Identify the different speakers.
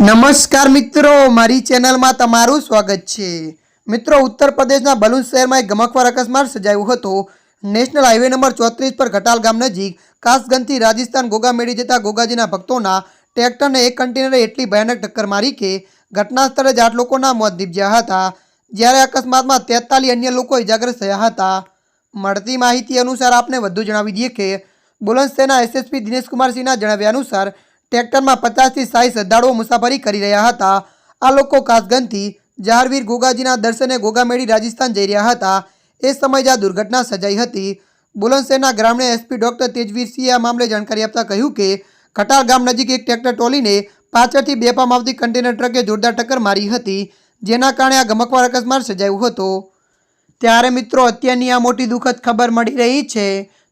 Speaker 1: નમસ્કાર મિત્રો, મારી ચેનલમાં તમારું સ્વાગત છે. મિત્રો ઉત્તર પ્રદેશના બલુચ શહેરમાં એક ગમકવાર અકસ્માત સર્જાયો હતો. નેશનલ હાઈવે નંબર ચોત્રીસ પર ઘટાલ ગામ નજીક કાસગંજથી રાજસ્થાન ગોગા મેળી જતા ગોગાજીના ભક્તોના ટ્રેક્ટરને એક કન્ટેનરે એટલી ભયાનક ટક્કર મારી કે ઘટના સ્થળે જ આઠ લોકોના મોત નીપજ્યા હતા. જ્યારે અકસ્માતમાં તેતાલીસ અન્ય લોકો ઇજાગ્રસ્ત થયા હતા. મળતી માહિતી અનુસાર આપને વધુ જણાવી દઈએ કે બુલંદશહેરના એસએસપી દિનેશકુમારસિંહના જણાવ્યા અનુસાર ટ્રેક્ટરમાં પચાસથી સાઠ શ્રદ્ધાળુઓ મુસાફરી કરી રહ્યા હતા. આ લોકો કાસગંજથી જહારવીર ગોગાજીના દર્શને ગોગામેડી રાજસ્થાન જઈ રહ્યા હતા. એ સમયે જ આ દુર્ઘટના સર્જાઈ હતી. બુલંદશહેરના ગ્રામ્ય એસપી ડૉક્ટર તેજવીરસિંહે આ મામલે જાણકારી આપતા કહ્યું કે ખટાર ગામ નજીક એક ટ્રેક્ટર ટોલીને પાછળથી બેફામ આવતી કન્ટેનર ટ્રકે જોરદાર ટક્કર મારી હતી, જેના કારણે આ ગમકવાર અકસ્માત સર્જાયો હતો. ત્યારે મિત્રો, અત્યારની આ મોટી દુઃખદ ખબર મળી રહી છે.